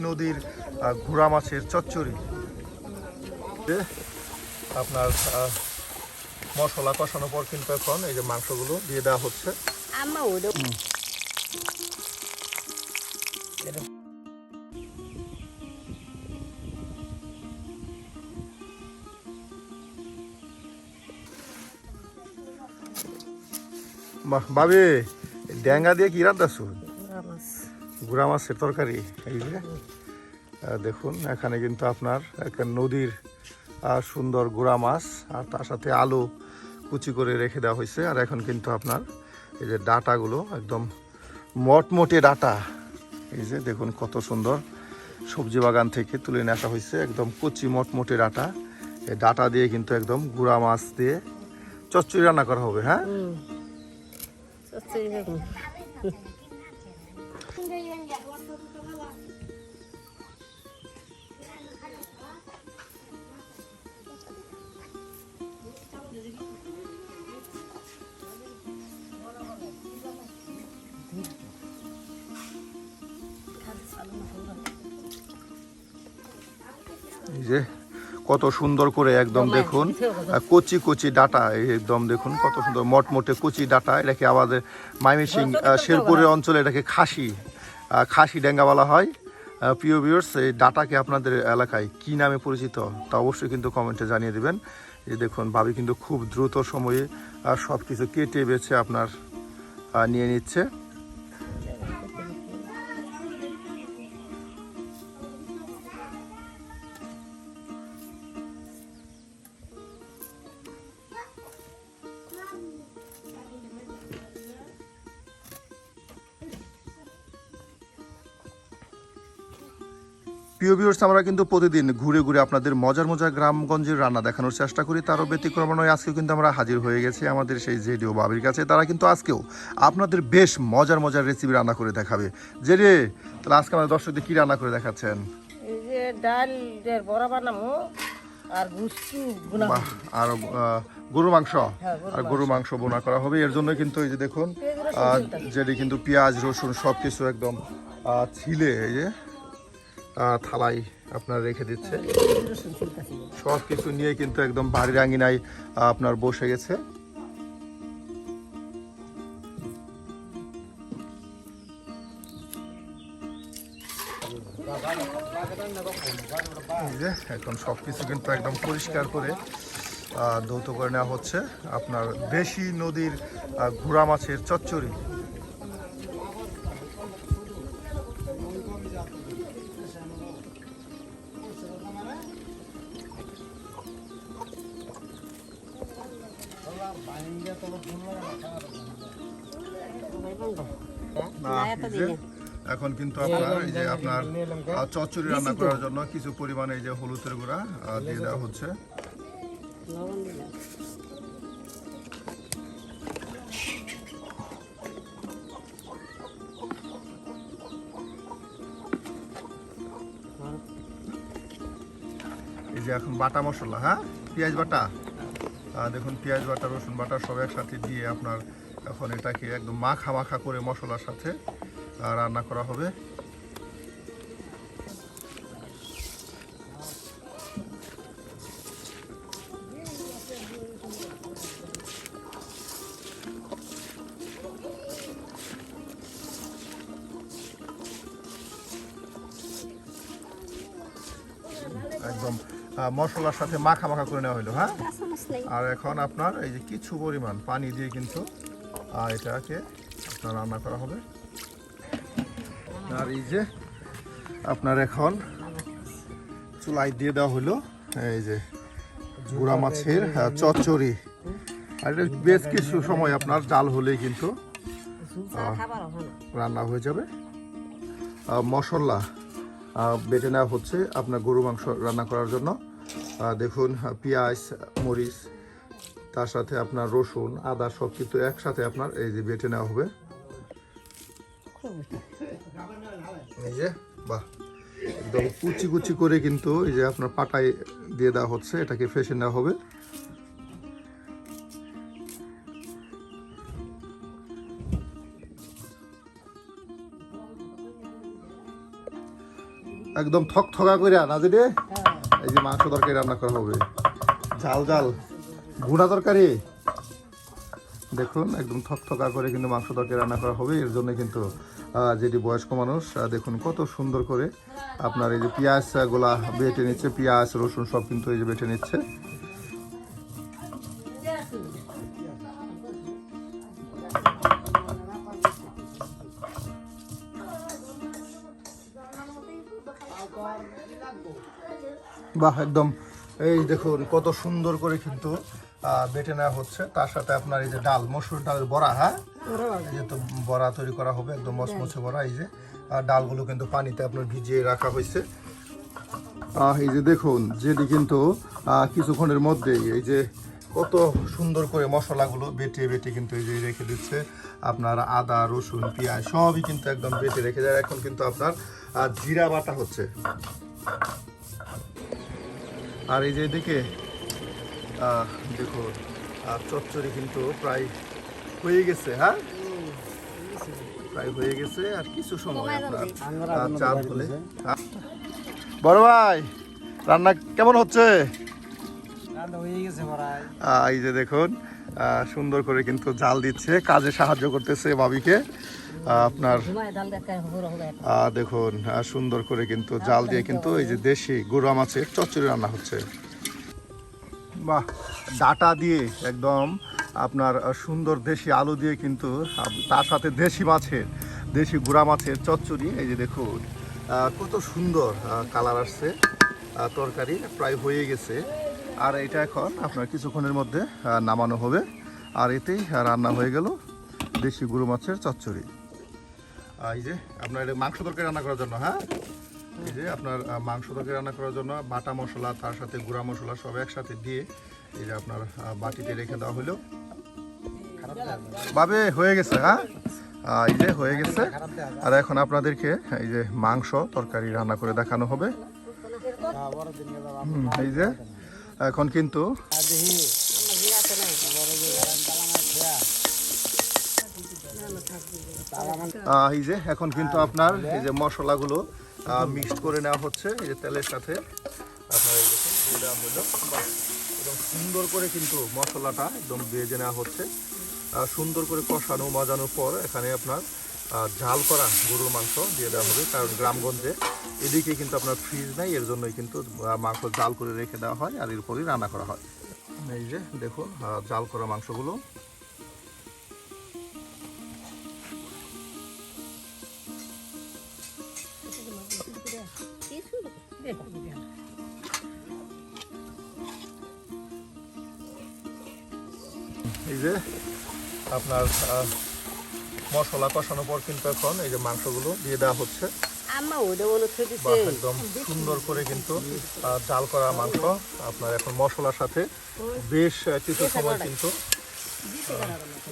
নদীর ঘোড়া মাছের চচ্চড়ি। আপনার আহ, মশলা কষানো পর কিন্তু এখন এই যে মাংসগুলো দিয়ে দেওয়া হচ্ছে। বাবে ড্যাঙ্গা দিয়ে কি রান্দাছো গুড়া মাছের তরকারি, এই যে। দেখুন, এখানে কিন্তু আপনার একটা নদীর সুন্দর গুড়া মাছ আর তার সাথে আলু কুচি করে রেখে দেওয়া হয়েছে। আর এখন কিন্তু আপনার এই যে ডাটাগুলো, একদম মটমটে ডাটা। এই যে, দেখুন কত সুন্দর সবজি বাগান থেকে তুলে নিয়ে আসা হয়েছে, একদম কচি মটমটে ডাটা। এই ডাটা দিয়ে কিন্তু একদম গুড়া মাছ দিয়ে চচ্চড়ি রান্না করা হবে হ্যাঁ? যে কত সুন্দর করে একদম দেখুন কচি কচি ডাটা একদম দেখুন কত সুন্দর মটমটে কচি ডাটা এটাকে আমাদের মাইমিসিং শেরপুরের অঞ্চলে এটাকে খাসি খাসি ডেঙ্গা বলা হয়। প্রিয় ভিউর্স এই ডাটাকে আপনাদের এলাকায় কি নামে পরিচিত তা অবশ্যই কিন্তু কমেন্টে জানিয়ে দেবেন। যে দেখুন, ভাবি কিন্তু খুব দ্রুত সময়ে সব কিছু কেটে বেছে আপনার নিয়ে নিচ্ছে। প্রিয় ভিউয়ার্স আমরা কিন্তু প্রতিদিন ঘুরে ঘুরে আপনাদের মজার মজার গ্রামগঞ্জের রান্না দেখানোর চেষ্টা করি। তারও ব্যতিক্রম নয় আজকেও কিন্তু আমরা হাজির হয়ে গেছি আমাদের সেই জেডিও বাবির কাছে। তারা কিন্তু আজকেও আপনাদের বেশ মজার মজার রেসিপি রান্না করে দেখাবে। যে রে তাহলে আজকে আমাদের দর্শকদের কী রান্না করে দেখাচ্ছেন? এই যে ডাল বড়া বানামো আর আর গরু মাংস? হ্যাঁ, গরুর আর গরু মাংস বোনা করা হবে। এর জন্য কিন্তু এই যে দেখুন যেটি কিন্তু পেঁয়াজ রসুন সব কিছু একদম ছিলে এই যে। থালায় আপনার রেখে দিচ্ছে। সব কিছু নিয়ে কিন্তু একদম বাড়ির আঙিনায় আপনার বসে গেছে। এখন সব কিছু কিন্তু একদম পরিষ্কার করে আহ, ধৌত করে নেওয়া হচ্ছে। আপনার দেশি নদীর ঘোড়া মাছের চচ্চড়ি। এখন কিন্তু আপনার এই যে আপনার চচ্চড়ি রান্না করার জন্য কিছু পরিমাণে এই যে হলুদের গুঁড়া দিয়ে দেওয়া হচ্ছে। এই যে এখন বাটা মশলা হ্যাঁ? পেঁয়াজ বাটা? দেখুন, পেঁয়াজ বাটা, রসুন বাটা সব একসাথে দিয়ে আপনার এখন এটাকে একদম মাখা মাখা করে মশলার সাথে রান্না করা হবে। মশলার সাথে মাখা মাখা করে নেওয়া হলো হ্যাঁ? আর এখন আপনার এই যে কিছু পরিমাণ পানি দিয়ে কিন্তু এটাকে আপনার রান্না করা হবে। আর এই যে আপনার এখন চুলাই দিয়ে দেওয়া হলো এই যে গুড়া মাছের চচ্চড়ি। আর এটা বেশ কিছু সময় আপনার জাল হলেই কিন্তু রান্না হয়ে যাবে। মশলা বেটে নেওয়া হচ্ছে আপনার গরু মাংস রান্না করার জন্য। দেখুন পেঁয়াজ, মরিচ, তার সাথে আপনার রসুন, আদা সব কিছু একসাথে আপনার এই যে বেটে নেওয়া হবে। এই যে, বাহ, একদম কুচি কুচি করে কিন্তু এই যে আপনার পাটায় দিয়ে দেওয়া হচ্ছে, এটাকে ফেসে নেওয়া হবে। একদম থক থকা করে আনা হ্যাঁ। এই যে মাংস তরকারি রান্না করা হবে। ঝাল ঝাল। গুঁড়া তরকারি? দেখুন একদম থকথকা করে কিন্তু মাংস তরকারি রান্না করা হবে। এর জন্য কিন্তু যেটি বয়স্ক মানুষ দেখুন কত সুন্দর করে আপনার এই যে পেঁয়াজ গোলা বেটে নিচ্ছে, পেঁয়াজ, রসুন সব কিন্তু এই যে বেটে নিচ্ছে। বাহ, একদম। এই দেখুন, কত সুন্দর করে কিন্তু বেটে নেওয়া হচ্ছে। তার সাথে আপনার এই যে ডাল, মসুর ডালের বড়া হ্যাঁ? এই যে তো বড়া তৈরি করা হবে, একদম মচমচে বড়া, এই যে। ডালগুলো কিন্তু পানিতে আপনার ভিজিয়ে রাখা হয়েছে। এই যে দেখুন, যেটি কিন্তু কিছুক্ষণের মধ্যেই এই যে কত সুন্দর করে মশলাগুলো বেটে বেটে কিন্তু এই যে রেখে দিচ্ছে। আপনার আদা রসুন পেঁয়াজ সবই কিন্তু একদম বেটে রেখে দেয়। এখন কিন্তু আপনার জিরা বাটা হচ্ছে। আর এই যে এদিকে আহ, দেখুন আর চচ্চড়ি কিন্তু প্রায় হয়ে গেছে হ্যাঁ? প্রায় হয়ে গেছে। আর কিছু সময় আপনার চাল হলে? বড় ভাই রান্না কেমন হচ্ছে? এই যে দেখুন সুন্দর করে কিন্তু জাল দিচ্ছে কাজে সাহায্য করতেছে ভাবিকে। আপনার দেখুন সুন্দর করে কিন্তু জাল দিয়ে কিন্তু এই যে দেশি গুঁড়া মাছের চচ্চড়ি রান্না হচ্ছে। বাহ ডাটা দিয়ে একদম আপনার সুন্দর দেশি আলু দিয়ে কিন্তু তার সাথে দেশি মাছের দেশি গুঁড়া মাছের চচ্চড়ি। এই যে দেখুন আহ, কত সুন্দর কালার আসছে তরকারি প্রায় হয়ে গেছে। আর এটা এখন আপনার কিছুক্ষণের মধ্যে নামানো হবে। আর এতেই রান্না হয়ে গেল দেশি গুঁড়ো মাছের চচ্চড়ি। এই যে আপনার এটা মাংস তরকারি রান্না করার জন্য হ্যাঁ? এই যে আপনার মাংস তরকারি রান্না করার জন্য বাটা মশলা, তার সাথে গুঁড়া মশলা সব একসাথে দিয়ে এই যে আপনার বাটিতে রেখে দেওয়া হলো। বাবে হয়ে গেছে হ্যাঁ? এই যে হয়ে গেছে। আর এখন আপনাদেরকে এই যে মাংস তরকারি রান্না করে দেখানো হবে। এই যে এখন কিন্তু এই যে এখন কিন্তু আপনার এই যে মশলাগুলো মিক্সড করে নেওয়া হচ্ছে, এই যে তেলের সাথে। সুন্দর করে কিন্তু মশলাটা একদম ভেজে নেওয়া হচ্ছে। সুন্দর করে কষানো, মাজানোর পর এখানে আপনার ঝাল করা গরুর মাংস দিয়ে দেওয়া হবে, কারণ গ্রামগঞ্জে এদিকে কিন্তু আপনার ফ্রিজ নেই, এর জন্যই কিন্তু মাংস জাল করে রেখে দেওয়া হয় আর এরপরই রান্না করা হয়। এই যে, দেখুন জাল করা মাংসগুলো। এই যে, আপনার মশলা কষানোর পর কিন্তু এখন এই যে মাংসগুলো দিয়ে দেওয়া হচ্ছে। একদম সুন্দর করে কিন্তু জাল করা মাংস। আপনার এখন মশলার সাথে বেশ কিছু সময় কিন্তু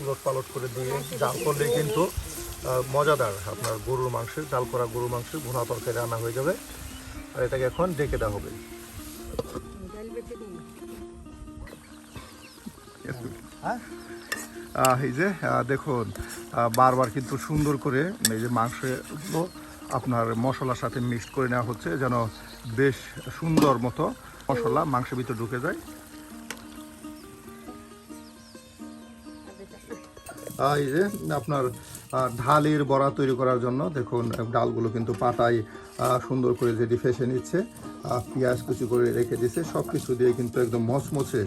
উলট পালট করে দিয়ে জাল করলেই কিন্তু মজাদার আপনার গরুর মাংসের জাল করা গরুর মাংসের ভুনা তরকারি রান্না হয়ে যাবে। আর এটাকে এখন ডেকে দেওয়া হবে। আহ, এই যে দেখুন বারবার কিন্তু সুন্দর করে এই যে মাংসগুলো আপনার মশলার সাথে মিক্সড করে নেওয়া হচ্ছে, যেন বেশ সুন্দর মতো মশলা মাংসের ভিতরে ঢুকে যায়। এই যে আপনার ঢালের বড়া তৈরি করার জন্য, দেখুন, ডালগুলো কিন্তু পাতায় সুন্দর করে যেটি ফেসে নিচ্ছে পেঁয়াজ কুচি করে রেখে দিচ্ছে সব কিছু দিয়ে কিন্তু একদম মচমচে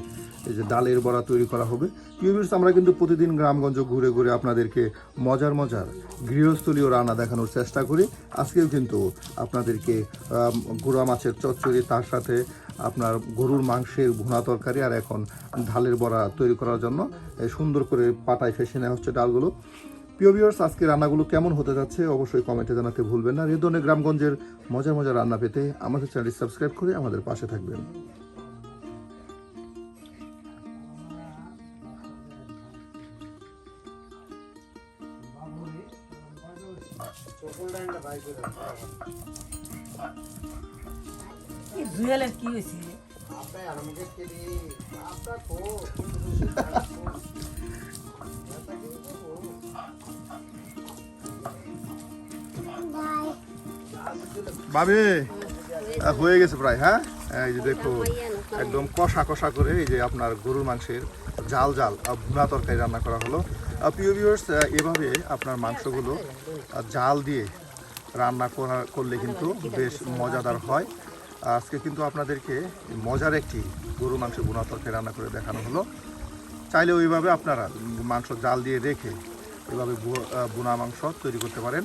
এই যে ডালের বড়া তৈরি করা হবে। পিউবিস আমরা কিন্তু প্রতিদিন গ্রামগঞ্জ ঘুরে ঘুরে আপনাদেরকে মজার মজার গৃহস্থলীয় রান্না দেখানোর চেষ্টা করি। আজকেও কিন্তু আপনাদেরকে গুঁড়া মাছের চচ্চড়ি, তার সাথে আপনার গরুর মাংসের ভুনা তরকারি আর এখন ঢালের বড়া তৈরি করার জন্য সুন্দর করে পাটায় ফেসে নেওয়া হচ্ছে ডালগুলো। প্রিয় ভিউয়ার্স আজকে রান্নাগুলো কেমন হতে যাচ্ছে অবশ্যই কমেন্টে জানাতে ভুলবেন না। এই ধরনের গ্রামগঞ্জের মজার মজার রান্না পেতে আমাদের চ্যানেলটি সাবস্ক্রাইব করে আমাদের পাশে থাকবেন। বাবে হয়ে গেছে প্রায় হ্যাঁ? এই যে দেখো, একদম কষা কষা করে এই যে আপনার গরুর মাংসের জাল জাল ভুনা তরকারি রান্না করা হলো। প্রিয় ভিউয়ার্স এভাবে আপনার মাংসগুলো জাল দিয়ে রান্না করা করলে কিন্তু বেশ মজাদার হয়। আজকে কিন্তু আপনাদেরকে মজার একটি গরু মাংস ভুনা তরকারি রান্না করে দেখানো হলো। চাইলে ওইভাবে আপনারা মাংস জাল দিয়ে রেখে এভাবে আহ, মাংস তৈরি করতে পারেন।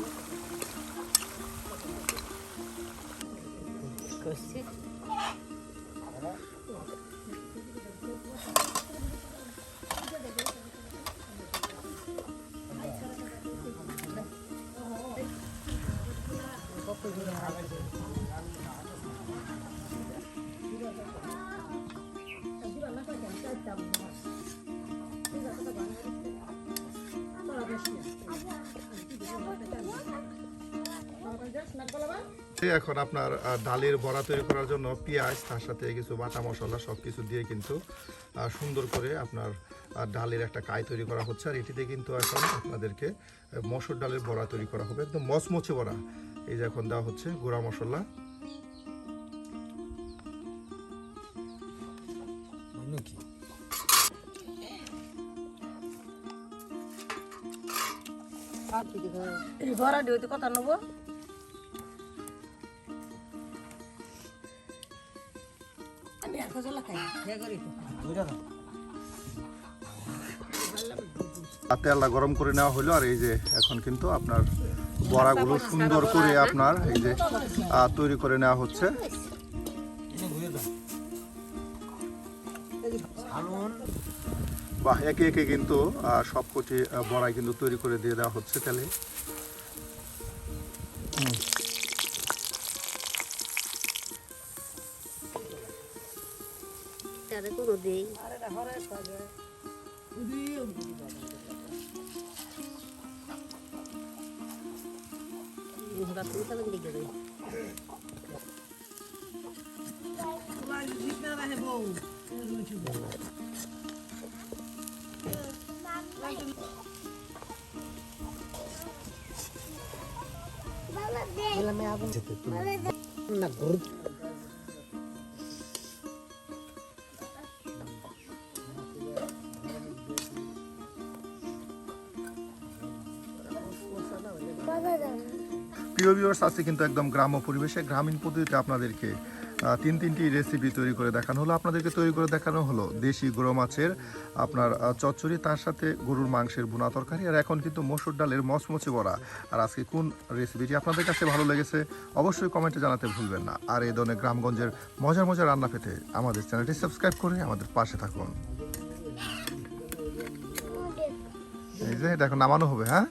এখন আপনার ডালের বড়া তৈরি করার জন্য পেঁয়াজ তার সাথে কিছু বাটা মশলা সব কিছু দিয়ে কিন্তু সুন্দর করে আপনার ডালের একটা কাই তৈরি করা হচ্ছে। আর এটিতে কিন্তু এখন আপনাদেরকে মসুর ডালের বড়া তৈরি করা হবে। একদম মচমচে বড়া। এই যে এখন দেওয়া হচ্ছে গুঁড়া মশলা। বড়া দিয়ে কথা নেব। আমি এক জলা খাই হে করি তো। আর তেলটা গরম করে নেওয়া হলো আর এই যে এখন কিন্তু আপনার বড়াগুলো সুন্দর করে আপনার এই যে তৈরি করে নেওয়া হচ্ছে। বা একে একে কিন্তু সবকটি বড়াই কিন্তু তৈরি করে দিয়ে দেওয়া হচ্ছে তেলে। দেই Malah প্রিয় ভিউয়ার্স আছে কিন্তু একদম গ্রাম্য পরিবেশে গ্রামীণ পদ্ধতিতে আপনাদেরকে তিন তিনটি রেসিপি তৈরি করে দেখানো হলো। আপনাদেরকে তৈরি করে দেখানো হলো দেশি গরু মাছের, আপনার চচ্চড়ি, তার সাথে গরুর মাংসের ভুনা তরকারি, আর এখন কিন্তু মসুর ডালের মচমচে বড়া। আর আজকে কোন রেসিপিটি আপনাদের কাছে ভালো লেগেছে, অবশ্যই কমেন্টে জানাতে ভুলবেন না। আর এই ধরনের গ্রামগঞ্জের মজার মজার রান্না পেতে আমাদের চ্যানেলটি সাবস্ক্রাইব করে আমাদের পাশে থাকুন। এই যে, এটা এখন নামানো হবে হ্যাঁ?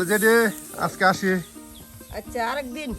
তাহলে যেটি আজকে আসি। আচ্ছা আরেকদিন।